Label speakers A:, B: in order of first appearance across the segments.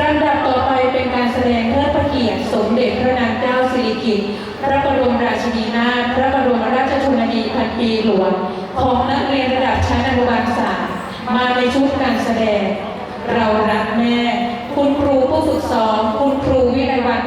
A: ลำดับต่อไปเป็นการแสดงเพื่อพระเกียรติสมเด็จพระนางเจ้าสิริกิติ์พระบรมราชินีนาถพระบรมราชชนนีพันปีหลวงของนักเรียนระดับชั้นอนุบาลสามมาในชุดการแสดง เรารักแม่ คุณครูผู้ฝึกสอนคุณครูวิไลวัน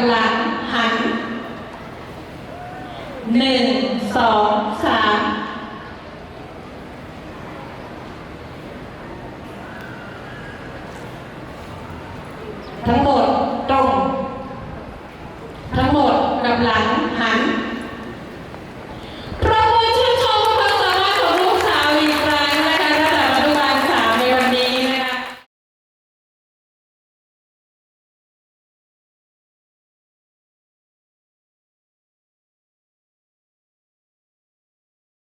A: กำลังหัน
B: หนึ่งสองสามทั้งหมด